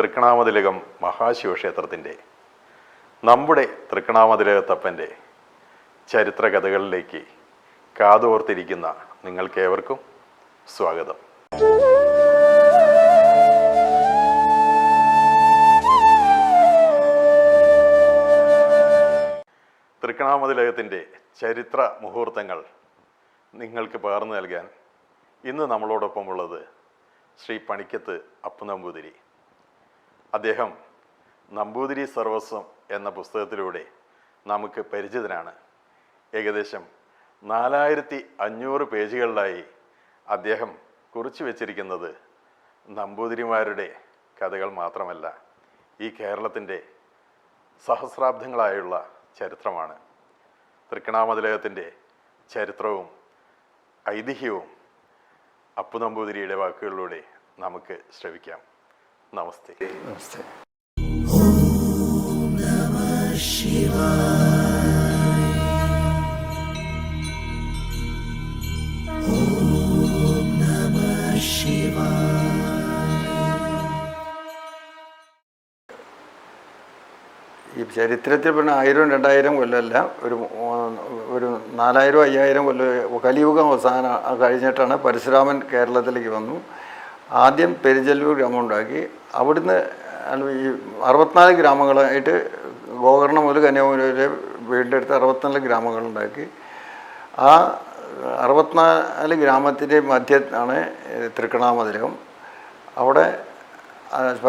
തൃക്കണാമതിലകം മഹാശിവക്ഷേത്രത്തിന്റെ നമ്മുടെ തൃക്കണാമതിലകത്തപ്പന്റെ ചരിത്ര കഥകളിലേക്ക് കാതോർത്തിരിക്കുന്ന നിങ്ങൾക്കേവർക്കും സ്വാഗതം. തൃക്കണാമതിലകത്തിന്റെ ചരിത്ര മുഹൂർത്തങ്ങൾ നിങ്ങൾക്ക് പകർന്നു നൽകാൻ ഇന്ന് നമ്മളോടൊപ്പമുള്ളത് ശ്രീ പണിക്കത്ത് അപ്പു നമ്പൂതിരി അദ്ദേഹം നമ്പൂതിരി സർവസ്വം എന്ന പുസ്തകത്തിലൂടെ നമുക്ക് പരിചിതനാണ്. ഏകദേശം നാലായിരത്തി അഞ്ഞൂറ് പേജുകളിലായി അദ്ദേഹം കുറിച്ചു വച്ചിരിക്കുന്നത് നമ്പൂതിരിമാരുടെ കഥകൾ മാത്രമല്ല ഈ കേരളത്തിന്റെ സഹസ്രാബ്ദങ്ങളായുള്ള ചരിത്രമാണ്. തൃക്കണാമതിലകത്തിന്റെ ചരിത്രവും ഐതിഹ്യവും അപ്പു നമ്പൂതിരിയുടെ വാക്കുകളിലൂടെ നമുക്ക് ശ്രവിക്കാം. നമസ്തേ. നമസ്തേ. ഈ ചരിത്രത്തിൽ പിന്നെ ആയിരം രണ്ടായിരം കൊല്ലമല്ല ഒരു ഒരു നാലായിരം അയ്യായിരം കൊല്ലം കലിയുഗം അവസാനം കഴിഞ്ഞിട്ടാണ് പരശുരാമൻ കേരളത്തിലേക്ക് വന്നു. ആദ്യം പെരിഞ്ചല്ലൂർ ഗ്രാമം ഉണ്ടാക്കി അവിടുന്ന് ഈ അറുപത്തിനാല് ഗ്രാമങ്ങളായിട്ട് ഗോകർണം മുതൽ കന്യാകുമാരി വരെ വീണ്ടെടുത്ത് അറുപത്തിനാല് ഗ്രാമങ്ങളുണ്ടാക്കി. ആ അറുപത്തിനാല് ഗ്രാമത്തിന്റെ മധ്യത്താണ് തൃക്കണാമതിലകം. അവിടെ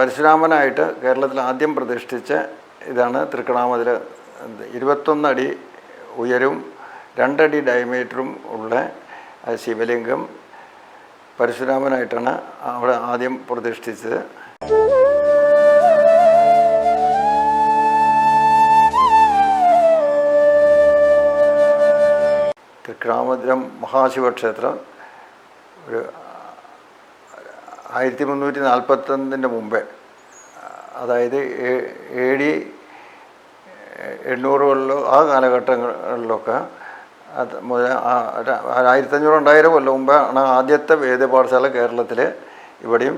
പരശുരാമനായിട്ട് കേരളത്തിൽ ആദ്യം പ്രതിഷ്ഠിച്ച ഇതാണ് തൃക്കണാമതിൽ ഇരുപത്തൊന്ന് അടി ഉയരും രണ്ടടി ഡയമീറ്ററും ഉള്ള ശിവലിംഗം. പരശുരാമനായിട്ടാണ് അവിടെ ആദ്യം പ്രതിഷ്ഠിച്ചത്. തൃക്കാമദ്രം മഹാശിവക്ഷേത്രം ഒരു ആയിരത്തി മുന്നൂറ്റി നാൽപ്പത്തൊന്നിന്റെ മുമ്പേ അതായത് എ ഡി എണ്ണൂറുകളിലോ ആ കാലഘട്ടങ്ങളിലൊക്കെ അത് ആയിരത്തഞ്ഞൂറ് രണ്ടായിരം കൊല്ലം മുമ്പാണ് ആദ്യത്തെ വേദപാഠശാല കേരളത്തിൽ ഇവിടെയും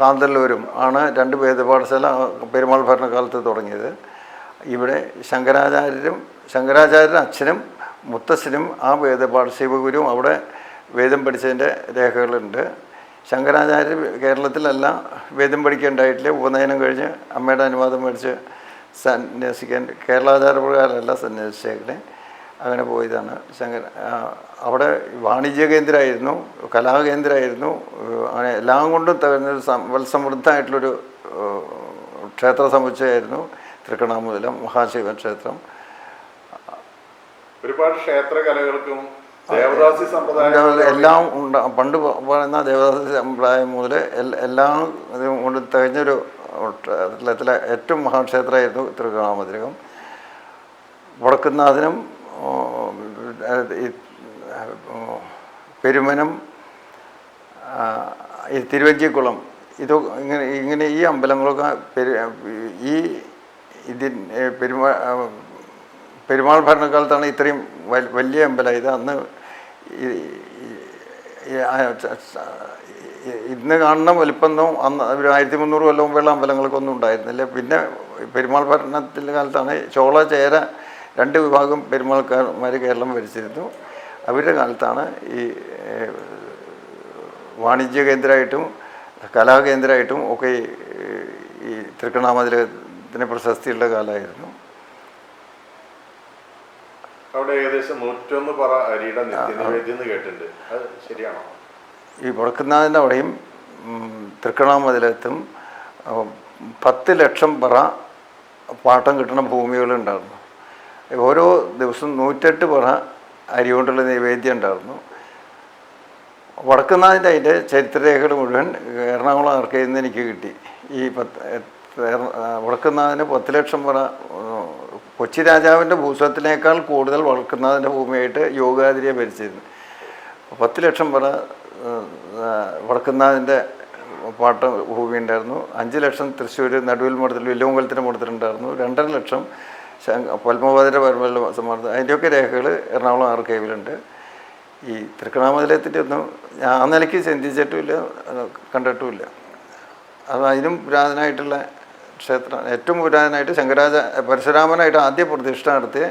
കാന്തല്ലൂരും ആണ് രണ്ട് വേദപാഠശാല പെരുമാൾ ഭരണകാലത്ത് തുടങ്ങിയത്. ഇവിടെ ശങ്കരാചാര്യരും ശങ്കരാചാര്യരുടെ അച്ഛനും മുത്തശ്ശനും ആ വേദപാഠ ശിവഗുരുവും അവിടെ വേദം പഠിച്ചതിന്റെ രേഖകളുണ്ട്. ശങ്കരാചാര്യർ കേരളത്തിലല്ല വേദം പഠിക്കേണ്ടായിട്ടില്ല. ഉപനയനം കഴിഞ്ഞ് അമ്മയുടെ അനുവാദം മേടിച്ച് സന്യസിക്കാൻ കേരളാചാര പ്രകാരമല്ല സന്യസിച്ചേക്കണേ. അങ്ങനെ പോയതാണ് ശങ്കര അവിടെ വാണിജ്യ കേന്ദ്രമായിരുന്നു കലാകേന്ദ്രമായിരുന്നു അങ്ങനെ എല്ലാം കൊണ്ടും തകർന്നൊരു സമ്പൽസമൃദ്ധമായിട്ടുള്ളൊരു ക്ഷേത്ര സമുച്ചയമായിരുന്നു തൃക്കണാമുതലം മഹാശിവ ക്ഷേത്രം. ഒരുപാട് ക്ഷേത്ര കലകൾക്കും ദേവദാസി എല്ലാം ഉണ്ട്. പണ്ട് പറയുന്ന ദേവദാസി സമ്പ്രദായം മുതൽ എല്ലാം ഇതും കൊണ്ട് തികഞ്ഞൊരു കേരളത്തിലെ ഏറ്റവും മഹാക്ഷേത്രമായിരുന്നു തൃക്കാമതിരകം വടക്കുന്നാഥനും പെരുമനം ഈ തിരുവഞ്ചിക്കുളം ഇത് ഇങ്ങനെ ഇങ്ങനെ ഈ അമ്പലങ്ങളൊക്കെ പെരു ഈ ഇതിൻ പെരുമാ പെരുമാൾ ഭരണകാലത്താണ് ഇത്രയും വലിയ അമ്പലം. ഇത് അന്ന് ഇന്ന് കാണുന്ന വലിപ്പൊന്നും അന്ന് ഒരു ആയിരത്തി മുന്നൂറ് കൊല്ലം മുമ്പുള്ള അമ്പലങ്ങൾക്കൊന്നും ഉണ്ടായിരുന്നില്ല. പിന്നെ പെരുമാൾ ഭരണത്തിന്റെ കാലത്താണ് ചോള ചേര രണ്ട് വിഭാഗം പെരുമാൾക്കാർമാർ കേരളം ഭരിച്ചിരുന്നു. അവരുടെ കാലത്താണ് ഈ വാണിജ്യ കേന്ദ്രമായിട്ടും കലാകേന്ദ്രമായിട്ടും ഒക്കെ ഈ- ഈ തൃക്കണാമതിലത്തിന് പ്രശസ്തിയുള്ള കാലമായിരുന്നു. അവിടെ ഏകദേശം നൂറ്റൊന്ന് പറ അരിയുടെ നിത്യനിവേദ്യം എന്ന് കേട്ടിട്ടുണ്ട്. അത് ശരിയാണോ? ഈ വടക്കുന്നാഥിന്റെ അവിടെയും തൃക്കണാമതിലത്തും പത്ത് ലക്ഷം പറ പാട്ടം കിട്ടുന്ന ഭൂമികളുണ്ടായിരുന്നു. ഓരോ ദിവസം നൂറ്റെട്ട് പറ അരി കൊണ്ടുള്ള നൈവേദ്യം ഉണ്ടായിരുന്നു. വടക്കുന്നാഥിന്റെ അതിന്റെ ചരിത്രരേഖകൾ മുഴുവൻ എറണാകുളം ആർക്കയിൽ നിന്ന് എനിക്ക് കിട്ടി. ഈ പത്ത് വടക്കുന്നാഥിന് പത്ത് ലക്ഷം പറ കൊച്ചി രാജാവിന്റെ ഭൂസ്വത്തിനേക്കാൾ കൂടുതൽ വടക്കുന്നാഥിന്റെ ഭൂമിയായിട്ട് യോഗാതിരിയെ ഭരിച്ചിരുന്നു. പത്ത് ലക്ഷം പറ വടക്കുന്നാഥിന്റെ പാട്ട് ഭൂമി ഉണ്ടായിരുന്നു അഞ്ച് ലക്ഷം തൃശ്ശൂർ നടുവിൽ മഠത്തിൽ വില്ലുമംഗലത്തിന് മഠത്തിലുണ്ടായിരുന്നു രണ്ടര ലക്ഷം ശങ്ക- പത്മഭദ്ര സമ്മർദ്ദം അതിന്റെയൊക്കെ രേഖകൾ എറണാകുളം ആർക്കൈവിലുണ്ട്. ഈ തൃക്കണാമതിലയത്തിന്റെ ഒന്നും ആ നിലയ്ക്ക് ചിന്തിച്ചിട്ടുമില്ല കണ്ടിട്ടുമില്ല. അത് അതിനും പുരാതനമായിട്ടുള്ള ക്ഷേത്രം ഏറ്റവും പുരാതനമായിട്ട് ശങ്കരാച പരശുരാമനായിട്ട് ആദ്യ പ്രതിഷ്ഠ നടത്തിയ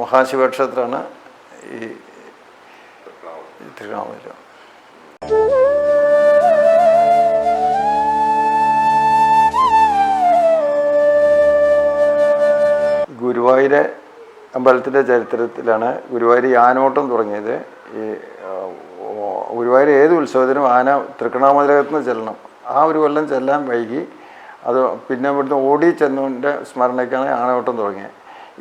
മഹാശിവക്ഷേത്രമാണ് ഈ തിരുവണ്ണാമല ഗുരുവായൂര് അമ്പലത്തിന്റെ ചരിത്രത്തിലാണ് ഗുരുവായൂർ ആനോട്ടം തുടങ്ങിയത്. ഈ ഗുരുവായൂർ ഏത് ഉത്സവത്തിനും ആന തൃക്കണാമതിരകത്ത് നിന്ന് ചെല്ലണം. ആ ഒരു കൊല്ലം ചെല്ലാൻ വൈകി. അത് പിന്നെ ഇവിടുന്ന് ഓടി ചെന്നുവിന്റെ സ്മരണയ്ക്കാണ് ആനോട്ടം തുടങ്ങിയത്.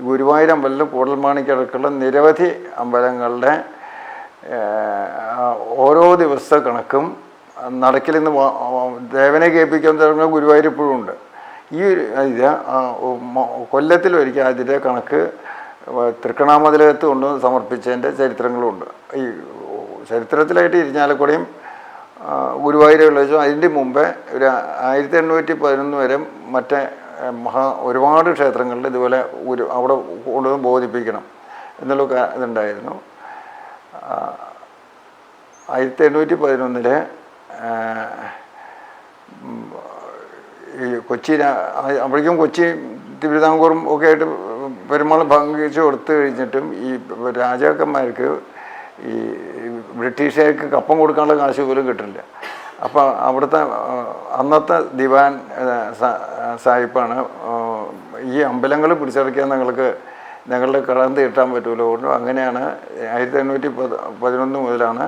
ഗുരുവായൂർ അമ്പലത്തിലും കൂടൽമാണിക്കടക്കുള്ള നിരവധി അമ്പലങ്ങളുടെ ഓരോ ദിവസത്തെ കണക്കും നടക്കിൽ നിന്ന് ദേവനെ കേൾപ്പിക്കാൻ തുടങ്ങുന്ന ഉണ്ട്. ഈ ഇത് കൊല്ലത്തിൽ ഒരിക്കൽ അതിന്റെ കണക്ക് തൃക്കണാമതിലകത്ത് കൊണ്ട് സമർപ്പിച്ചതിന്റെ ചരിത്രങ്ങളുണ്ട്. ഈ ചരിത്രത്തിലായിട്ട് ഇരിഞ്ഞാലക്കുടയും ആ, വെച്ചും അതിന്റെ മുമ്പേ ഒരു ആയിരത്തി എണ്ണൂറ്റി പതിനൊന്ന് വരെ മറ്റേ മഹാ ഒരുപാട് ക്ഷേത്രങ്ങളിൽ ഇതുപോലെ ഒരു അവിടെ കൊണ്ടുവന്ന് ബോധിപ്പിക്കണം എന്നുള്ള ഇതുണ്ടായിരുന്നു. ആയിരത്തി എണ്ണൂറ്റി പതിനൊന്നിൽ ഈ കൊച്ചി അപ്പോഴേക്കും കൊച്ചി തിരുവിതാംകൂറും ഒക്കെ ആയിട്ട് പെരുമാൾ പങ്കിച്ച് കൊടുത്തു കഴിഞ്ഞിട്ടും ഈ രാജാക്കന്മാർക്ക് ഈ ബ്രിട്ടീഷുകാർക്ക് കപ്പം കൊടുക്കാനുള്ള കാശ് പോലും കിട്ടില്ല അപ്പോൾ അവിടുത്തെ അന്നത്തെ ദിവാൻ സാഹിബാണ് ഈ അമ്പലങ്ങൾ പിടിച്ചടക്കാൻ ഞങ്ങൾക്ക് ഞങ്ങളുടെ കടം കിട്ടാൻ പറ്റുമല്ലോ അതുകൊണ്ട് അങ്ങനെയാണ് ആയിരത്തി എണ്ണൂറ്റി പത് പതിനൊന്ന് മുതലാണ്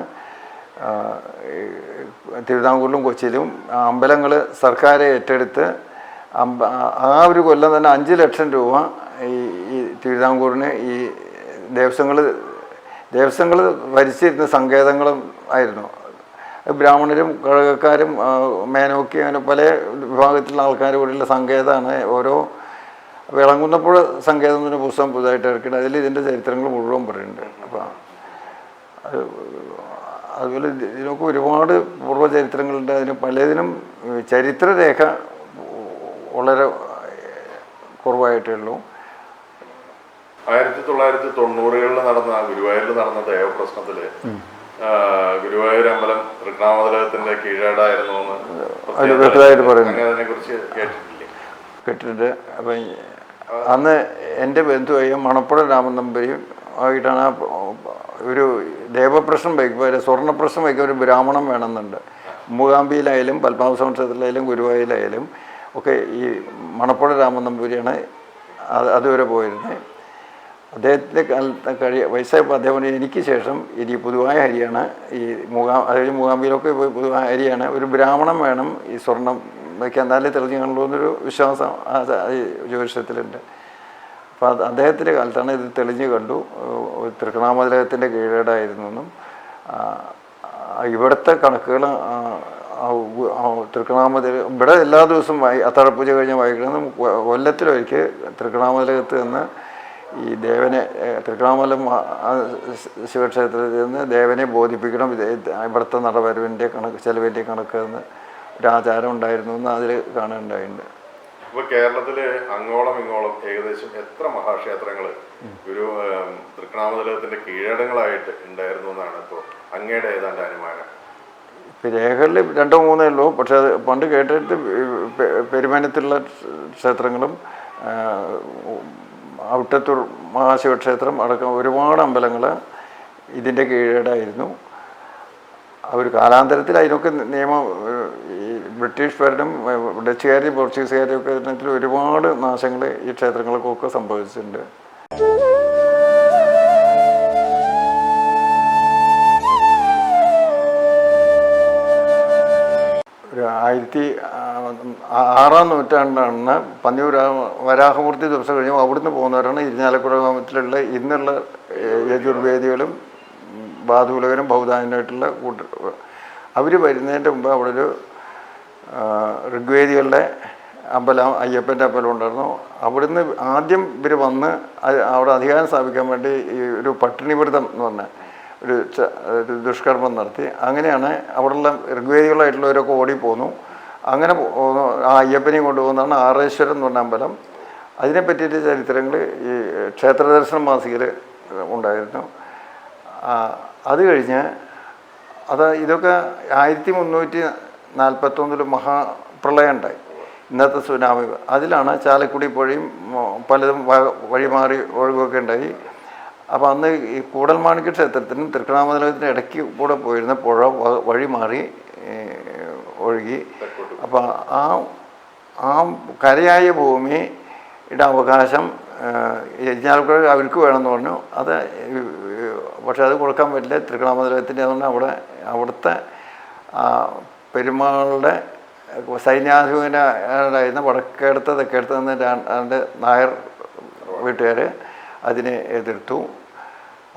തിരുവിതാംകൂറിലും കൊച്ചിയിലും അമ്പലങ്ങൾ സർക്കാരെ ഏറ്റെടുത്ത് അമ്പ ആ ഒരു കൊല്ലം തന്നെ അഞ്ച് ലക്ഷം രൂപ ഈ ഈ തിരുവിതാംകൂറിന് ഈ ദേവസ്വങ്ങൾ ദേവസ്വങ്ങൾ ഭരിച്ചിരുന്ന സങ്കേതങ്ങളും ആയിരുന്നു. ബ്രാഹ്മണരും കഴകക്കാരും മേനോക്കി അങ്ങനെ പല വിഭാഗത്തിലുള്ള ആൾക്കാർ കൂടിയുള്ള സങ്കേതമാണ്. ഓരോ വിളങ്ങുന്നപ്പോൾ സങ്കേതം എന്ന പുസ്തകം പുതുതായിട്ട് ഇറക്കിയിട്ട് അതിൽ ഇതിന്റെ ചരിത്രങ്ങൾ മുഴുവൻ പറയുന്നുണ്ട്. അപ്പോൾ അത് അതുപോലെ ഇത് ഇതിനൊക്കെ ഒരുപാട് പൂർവചരിത്രങ്ങളുണ്ട് അതിന് പലതിനും ചരിത്രരേഖ വളരെ കുറവായിട്ടേ ഉള്ളൂ. ആയിരത്തി തൊള്ളായിരത്തി തൊണ്ണൂറുകളിൽ നടന്ന ഗുരുവായൂരിൽ നടന്ന ദേവപ്രശ്നത്തിൽ പ്രശ്നത്തിൽ ഗുരുവായൂർ അമ്പലം തൃക്കണാമതലത്തിന്റെ കീഴേടായിരുന്നു എന്ന് അതിനെ കുറിച്ച് കേട്ടിട്ടില്ലേ? കേട്ടിട്ടുണ്ട്. അപ്പം അന്ന് എന്റെ ബന്ധുവായ മണപ്പുഴ രാമനമ്പരിയും ആയിട്ടാണ് ഒരു ദേവപ്രശ്നം വയ്ക്കുമ്പോൾ സ്വർണപ്രശ്നം വയ്ക്കുക ഒരു ബ്രാഹ്മണം വേണമെന്നുണ്ട്. മൂകാംബിയിലായാലും പത്മാവ് സംസ്ഥാനത്തിലായാലും ഗുരുവായൂരിലായാലും ഒക്കെ ഈ മണപ്പുഴ രാമനമ്പൂരിയാണ് അത് അതുവരെ പോയിരുന്നത്. അദ്ദേഹത്തിന്റെ കാലത്ത് കഴിയ വയസ്സായപ്പോൾ അദ്ദേഹം എനിക്ക് ശേഷം ഇനി പൊതുവായ ഹരിയാണ് ഈ മൂകാ അതായത് മൂകാംബിയിലൊക്കെ പോയി പൊതുവായ ഹരിയാണ് ഒരു ബ്രാഹ്മണം വേണം ഈ സ്വർണം വയ്ക്കാൻ എന്നാലേ തെളിഞ്ഞു കാണുള്ളൂ എന്നൊരു വിശ്വാസം ഈ ജ്യോതിഷത്തിലുണ്ട്. അപ്പോൾ അത് അദ്ദേഹത്തിന്റെ കാലത്താണ് ഇത് തെളിഞ്ഞു കണ്ടു. ഏഹ് തൃക്കണാമതലകത്തിന്റെ കീഴേടായിരുന്നു ഇവിടുത്തെ കണക്കുകൾ തൃക്കണാമതല ഇവിടെ എല്ലാ ദിവസവും വൈ അത്താഴപ്പൂജ കഴിഞ്ഞ് വൈകിട്ട് കൊല്ലത്തിലൊരിക്കൽ തൃക്കണാമലകത്ത് നിന്ന് ഈ ദേവനെ തൃക്കണാമലം ശിവക്ഷേത്രത്തിൽ നിന്ന് ദേവനെ ബോധിപ്പിക്കണം. ഇവിടുത്തെ നടവരവിന്റെ കണക്ക് ചെലവിന്റെ കണക്ക് എന്ന് ഒരു ആചാരം ഉണ്ടായിരുന്നു എന്ന് അതിൽ കാണാനുണ്ടായിട്ടുണ്ട്. ഇപ്പൊ കേരളത്തിൽ അങ്ങോളം ഇങ്ങോളം ഏകദേശം എത്ര മഹാക്ഷേത്രങ്ങൾ ഒരു തൃക്കണാമതലത്തിന്റെ കീഴടങ്ങളായിട്ട് ഉണ്ടായിരുന്നു എന്നാണ് ഇപ്പോൾ അങ്ങയുടെ ഏതാണ്ട് അനുമാനം? ഇപ്പം രേഖകളിൽ രണ്ടോ മൂന്നേ ഉള്ളൂ. പക്ഷെ അത് പണ്ട് കേട്ടിട്ട് പെരുമാനത്തിലുള്ള ക്ഷേത്രങ്ങളും ഔട്ടത്തൂർ മഹാശിവക്ഷേത്രം അടക്കം ഒരുപാട് അമ്പലങ്ങൾ ഇതിന്റെ കീഴടായിരുന്നു. ഒരു കാലാന്തരത്തിൽ അതിനൊക്കെ നിയമം ഈ ബ്രിട്ടീഷ് ഭരണം ഏഹ്, ഡച്ചുകാരും പോർച്ചുഗീസുകാരും ഒക്കെ ഇതിനത്തിൽ ഒരുപാട് നാശങ്ങൾ ഈ ക്ഷേത്രങ്ങൾക്കൊക്കെ സംഭവിച്ചിട്ടുണ്ട്. ഒരു ആയിരത്തി ആറാം നൂറ്റാണ്ടാണ് പന്നിയൂർ വരാഹമൂർത്തി ദിവസം കഴിഞ്ഞ് അവിടുന്ന് പോകുന്നവരാണ് ഇരിഞ്ഞാലക്കുട ഗ്രാമത്തിലുള്ള ഇന്നുള്ള യജുർവേദികളും ബാധുലകരും ബൗദ്ധായനായിട്ടുള്ള കൂട്ട അവർ വരുന്നതിന്റെ മുമ്പ് അവിടെ ഒരു ഋഗ്വേദികളുടെ അമ്പലം അയ്യപ്പന്റെ അമ്പലം ഉണ്ടായിരുന്നു. അവിടുന്ന് ആദ്യം ഇവർ വന്ന് അവിടെ അധികാരം സ്ഥാപിക്കാൻ വേണ്ടി ഈ ഒരു പട്ടിണിവ്രതം എന്ന് പറഞ്ഞ ഒരു ദുഷ്കർമ്മം നടത്തി. അങ്ങനെയാണ് അവിടെയുള്ള ഋഗ്വേദികളായിട്ടുള്ളവരൊക്കെ ഓടിപ്പോന്നു. അങ്ങനെ ആ അയ്യപ്പനെയും കൊണ്ടുപോകുന്നതാണ് ആറേശ്വരം എന്ന് പറഞ്ഞ അമ്പലം. അതിനെ പറ്റിയിട്ട് ചരിത്രങ്ങൾ ഈ ക്ഷേത്രദർശനം മാസികയിൽ ഉണ്ടായിരുന്നു. അത് കഴിഞ്ഞ് അത് ഇതൊക്കെ ആയിരത്തി മുന്നൂറ്റി നാൽപ്പത്തൊന്നിൽ മഹാപ്രളയം ഉണ്ടായി. ഇന്നത്തെ സുനാമി. അതിലാണ് ചാലക്കുടി പുഴയും പലതും വഴിമാറി ഒഴുകുകയൊക്കെ ഉണ്ടായി. അപ്പോൾ അന്ന് ഈ കൂടൽമാണിക്യ ക്ഷേത്രത്തിനും തൃക്കണാമതലത്തിനും ഇടയ്ക്ക് കൂടെ പോയിരുന്ന പുഴ വഴിമാറി വഴി മാറി ഒഴുകി. അപ്പോൾ ആ ആ കരയായ ഭൂമിയുടെ അവകാശം യജ്ഞാൽക്കുഴ അവർക്ക് വേണമെന്ന് പറഞ്ഞു. അത് പക്ഷെ അത് കൊടുക്കാൻ പറ്റില്ല. തൃക്കണാമതലത്തിന്റെ അതുകൊണ്ട് അവിടെ അവിടുത്തെ പെരുമാളുടെ സൈന്യാധിപനായിരുന്ന വടക്കേടുത്ത തെക്കേടുത്ത് നിന്ന് രണ്ട് നായർ വീട്ടുകാർ അതിനെ എതിർത്തു.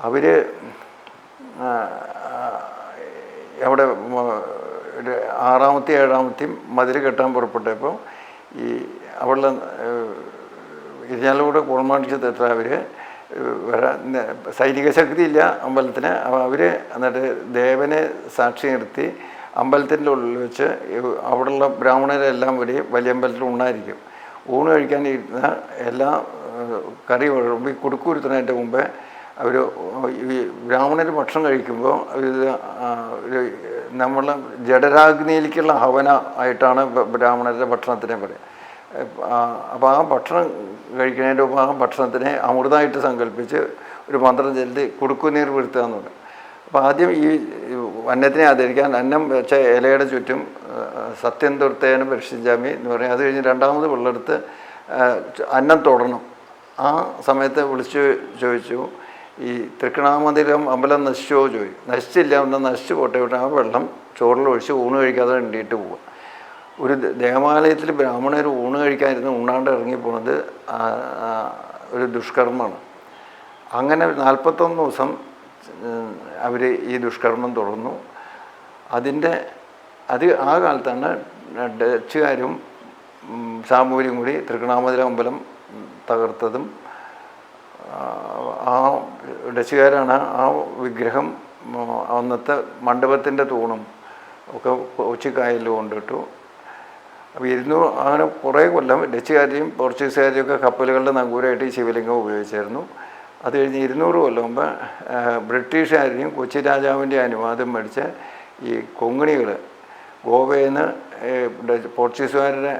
അവർ അവിടെ ആറാമത്തെയും ഏഴാമത്തെയും മതിൽ കെട്ടാൻ പുറപ്പെട്ടപ്പോൾ ഈ അവളുടെ ഇരിഞ്ഞാലൂടെ കുളമാണിച്ച് തെറ്റ അവർ വേറെ സൈനിക ശക്തി ഇല്ല അമ്പലത്തിന് അവർ എന്നിട്ട് ദേവനെ സാക്ഷി നിർത്തി അമ്പലത്തിന്റെ ഉള്ളിൽ വെച്ച് അവിടെയുള്ള ബ്രാഹ്മണരെല്ലാം വരെ വലിയ അമ്പലത്തിൽ ഉണ്ടായിരിക്കും. ഊണ് കഴിക്കാനിരുന്ന എല്ലാ കറി വിളമ്പി കുടുക്കുരുത്തുന്നതിന്റെ മുമ്പേ അവർ ഈ ബ്രാഹ്മണർ ഭക്ഷണം കഴിക്കുമ്പോൾ ഇത് നമ്മൾ ജഡരാഗ്നിയിലേക്കുള്ള ഹവന ആയിട്ടാണ് ബ്രാഹ്മണരുടെ ഭക്ഷണത്തിനെ പറയുക. അപ്പോൾ ആ ഭക്ഷണം കഴിക്കുന്നതിന്റെ മുമ്പ് ആ ഭക്ഷണത്തിനെ അമൃതമായിട്ട് സങ്കല്പിച്ച് ഒരു മന്ത്രം ചൊല്ലി കുടുക്കുനീർ വീഴ്ത്തുക എന്ന് പറയും. അപ്പോൾ ആദ്യം ഈ അന്നത്തിനെ ആദരിക്കാൻ അന്നം വെച്ച ഇലയുടെ ചുറ്റും സത്യം തൊടുത്തേനും പരിശിഞ്ചാമി എന്ന് പറയും. അത് കഴിഞ്ഞ് രണ്ടാമത് വെള്ളമെടുത്ത് അന്നം തൊടണം. ആ സമയത്ത് വിളിച്ചു ചോദിച്ചു ഈ തൃക്കണാമതിരം അമ്പലം നശിച്ചോ ചോദിക്കും നശിച്ചില്ല എന്നാൽ നശിച്ചു പോട്ടെ. വിട്ട് ആ വെള്ളം ചോറിൽ ഒഴിച്ച് ഊണ് കഴിക്കാതെ ഉണ്ടിയിട്ട് പോവുക. ഒരു ദേവാലയത്തിൽ ബ്രാഹ്മണർ ഊണ് കഴിക്കാതിരുന്ന് ഉണ്ണാണ്ട് ഇറങ്ങിപ്പോണത് ഒരു ദുഷ്കർമ്മമാണ്. അങ്ങനെ നാൽപ്പത്തൊന്ന് ദിവസം അവർ ഈ ദുഷ്കർമ്മം തുടർന്നു. അതിന്റെ അത് ആ കാലത്താണ് ഡച്ചുകാരും സാമൂഹ്യം കൂടി തൃക്കണാമതിര അമ്പലം തകർത്തതും ആ ഡച്ചുകാരാണ് ആ വിഗ്രഹം അന്നത്തെ മണ്ഡപത്തിന്റെ തൂണും ഒക്കെ കൊച്ചിക്കായലിൽ കൊണ്ടിട്ടു. അപ്പോൾ ഇരുന്നു അങ്ങനെ കുറേ കൊല്ലം ഡച്ചുകാരെയും പോർച്ചുഗീസുകാരെയും ഒക്കെ കപ്പലുകളുടെ നങ്കൂരമായിട്ട് ഈ ശിവലിംഗം ഉപയോഗിച്ചായിരുന്നു. അത് കഴിഞ്ഞ് ഇരുന്നൂറ് കൊല്ലം മുമ്പ് ബ്രിട്ടീഷുകാരെയും കൊച്ചി രാജാവിന്റെ അനുവാദം മേടിച്ച് ഈ കൊങ്ങിണികൾ ഗോവയിൽ നിന്ന് പോർച്ചുഗീസുകാരുടെ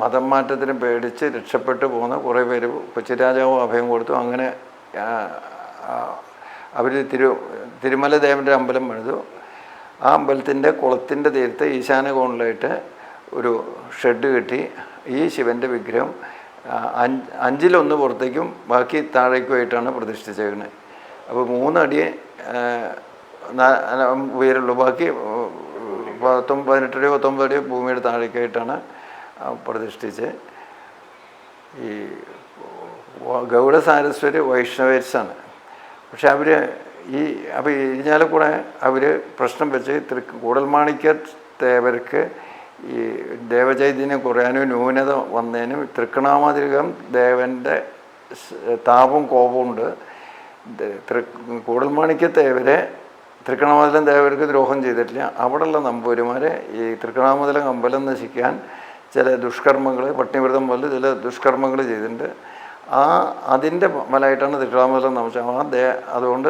മതം മാറ്റത്തിന് പേടിച്ച് രക്ഷപ്പെട്ടു പോകുന്ന കുറേ പേര് കൊച്ചി രാജാവ് അഭയം കൊടുത്തു. അങ്ങനെ അവർ തിരു തിരുമല ദേവന്റെ അമ്പലം പണിതു. ആ അമ്പലത്തിന്റെ കുളത്തിന്റെ തീരത്ത് ഈശാന കോണിലായിട്ട് ഒരു ഷെഡ് കെട്ടി ഈ ശിവന്റെ വിഗ്രഹം അഞ്ച് അഞ്ചിലൊന്ന് പുറത്തേക്കും ബാക്കി താഴേക്കുമായിട്ടാണ് പ്രതിഷ്ഠിച്ചേക്കുന്നത് അപ്പോൾ മൂന്നടി ആ, നാ- ഉയരുള്ളൂ ബാക്കി ഉം, പത്തൊമ്പത് പതിനെട്ടടി പത്തൊമ്പതടി ഭൂമിയുടെ താഴേക്കായിട്ടാണ് പ്രതിഷ്ഠിച്ച്. ഈ ഗൗഡ സാരസ്വര് വൈഷ്ണവേഴ്സാണ് പക്ഷെ അവർ ഈ അപ്പോൾ ഇരിഞ്ഞാലക്കൂടെ അവർ പ്രശ്നം വെച്ച് തൃ കൂടൽമാണിക്യ തേവർക്ക് ഈ ദേവചൈതന്യം കുറയാനും ന്യൂനത വന്നതിനും തൃക്കണാമതിരകം ദേവന്റെ താപം താപവും കോപവും ഉണ്ട്. ദ- തൃ കൂടൽമാണിക്യ തേവരെ തൃക്കണാമതലം ദേവർക്ക് ദ്രോഹം ചെയ്തിട്ടില്ല. അവിടെയുള്ള നമ്പൂരിമാരെ ഈ തൃക്കണാമതലം അമ്പലം നശിക്കാൻ ചില ദുഷ്കർമ്മങ്ങൾ പട്ടിണിവ്രതം പോലെ ചില ദുഷ്കർമ്മങ്ങൾ ചെയ്തിട്ടുണ്ട്. ആ അതിന്റെ ഫലമായിട്ടാണ് തൃക്കണാമതലം നമിച്ചത് ആ ദേ അതുകൊണ്ട്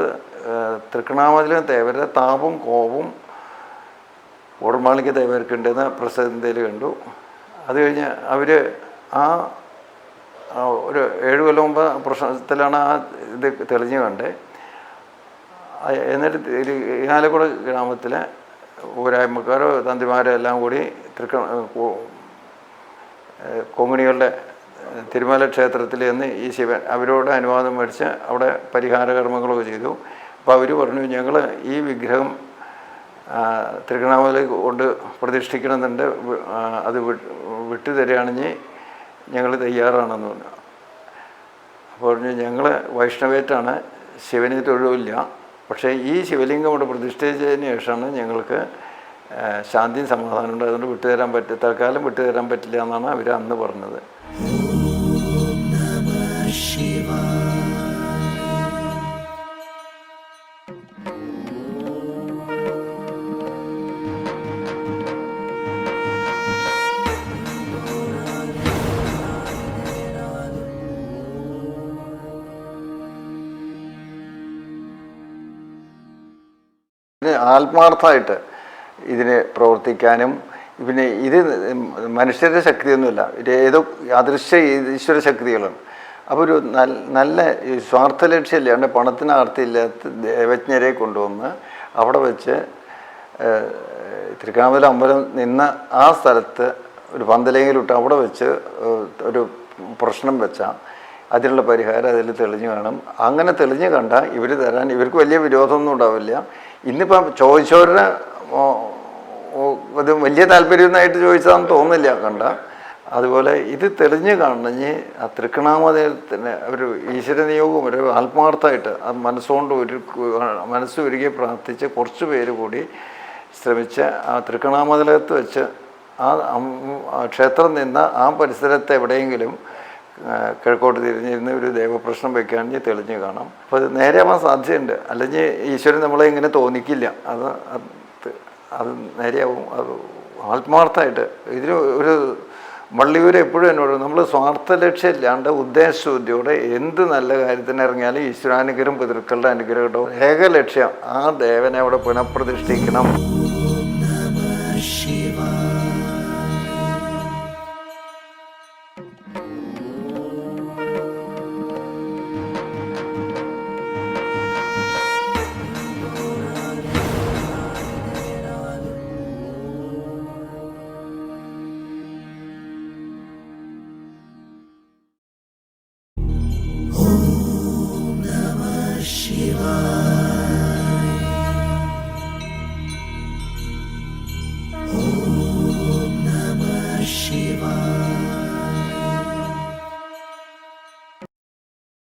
തൃക്കണാമതിലം തേവരുടെ താപവും കോപവും ഓർമാളിക്ക് തേവർക്കുണ്ടെന്ന് പ്രസിദ്ധയിൽ കണ്ടു. അത് കഴിഞ്ഞ് അവർ ആ ഒരു ഏഴ് കൊല്ലം മുമ്പ് പ്രശ്നത്തിലാണ് ആ ഇത് തെളിഞ്ഞു കണ്ടേ. എന്നിട്ട് ഇനാലക്കുട ഗ്രാമത്തിലെ ഊരായ്മക്കാരോ തന്തിമാരോ എല്ലാം കൂടി തൃക്ക കൊങ്ങിണികളുടെ തിരുമല ക്ഷേത്രത്തിൽ നിന്ന് ഈ ശിവൻ അവരോട് അനുവാദം മേടിച്ച് അവിടെ പരിഹാര കർമ്മങ്ങളൊക്കെ ചെയ്തു. അപ്പോൾ അവർ പറഞ്ഞു ഞങ്ങൾ ഈ വിഗ്രഹം തിരുവണ്ണാമല കൊണ്ട് പ്രതിഷ്ഠിക്കണമെന്നുണ്ട്. അത് വിട്ടു തരികയാണെങ്കിൽ ഞങ്ങൾ തയ്യാറാണെന്ന് പറഞ്ഞു. അപ്പോൾ പറഞ്ഞു ഞങ്ങൾ വൈഷ്ണവേറ്റാണ് ശിവന് തൊഴിലില്ല പക്ഷേ ഈ ശിവലിംഗം ഇവിടെ പ്രതിഷ്ഠിച്ചതിന് ശേഷമാണ് ഞങ്ങൾക്ക് ശാന്തിയും ശാന്തിയും സമാധാനമുണ്ട് അതുകൊണ്ട് വിട്ടുതരാൻ പറ്റും തൽക്കാലം വിട്ടുതരാൻ പറ്റില്ല എന്നാണ് അവർ അന്ന് പറഞ്ഞത്. ആത്മാർത്ഥമായിട്ട് ഇതിന് പ്രവർത്തിക്കാനും പിന്നെ ഇത് മനുഷ്യരുടെ ശക്തിയൊന്നുമില്ല. ഇത് ഏതോ അദൃശ്യ ഈശ്വര ശക്തികളാണ് അപ്പോൾ ഒരു നല്ല സ്വാർത്ഥ ലക്ഷ്യമില്ലാണ്ട് പണത്തിന് ആർത്തിയില്ലാത്ത ദേവജ്ഞരെ കൊണ്ടുവന്ന് അവിടെ വെച്ച് തൃക്കാമല അമ്പലം നിന്ന ആ സ്ഥലത്ത് ഒരു പന്തലെങ്കിലിട്ട് അവിടെ വെച്ച് ഒരു പ്രശ്നം വെച്ചാൽ അതിനുള്ള പരിഹാരം അതിൽ തെളിഞ്ഞു കാണും അങ്ങനെ തെളിഞ്ഞു കണ്ട ഇവർ തരാൻ ഇവർക്ക് വലിയ വിരോധമൊന്നും ഉണ്ടാവില്ല. ഇന്നിപ്പം ചോദിച്ചവരുടെ അത് വലിയ താല്പര്യമൊന്നായിട്ട് ചോദിച്ചതാണെന്ന് തോന്നില്ല കണ്ട. അതുപോലെ ഇത് തെളിഞ്ഞു കാണഞ്ഞ് ആ തൃക്കണാമതത്തിന് ഒരു ഈശ്വര നിയോഗം ഒരു ആത്മാർത്ഥമായിട്ട് ആ മനസ്സുകൊണ്ട് ഒരു മനസ്സ് ഒരുക്കി പ്രാർത്ഥിച്ച് കുറച്ച് പേര് കൂടി ശ്രമിച്ച് ആ തൃക്കണാമതലത്ത് വെച്ച് ആ ക്ഷേത്രം നിന്ന ആ പരിസരത്ത് എവിടെയെങ്കിലും കിഴക്കോട്ട് തിരിഞ്ഞിരുന്ന് ഒരു ദൈവപ്രശ്നം വെക്കുകയാണെങ്കിൽ തെളിഞ്ഞു കാണാം. അപ്പോൾ അത് നേരെയാവാൻ സാധ്യതയുണ്ട്. അല്ലെങ്കിൽ ഈശ്വരൻ നമ്മളെ ഇങ്ങനെ തോന്നിക്കില്ല. അത് അത് നേരെയാവും. അത് ആത്മാർത്ഥമായിട്ട് ഇതിന് ഒരു വള്ളിയൂർ എപ്പോഴും എന്നോട് നമ്മൾ സ്വാർത്ഥ ലക്ഷ്യമില്ലാണ്ട് ഉദ്ദേശശുദ്ധിയോടെ എന്ത് നല്ല കാര്യത്തിന് ഇറങ്ങിയാലും ഈശ്വരാനുഗ്രഹം പിതൃക്കളുടെ അനുഗ്രഹം കേട്ടോ. ഏക ലക്ഷ്യം ആ ദേവനെ അവിടെ പുനഃപ്രതിഷ്ഠിക്കണം.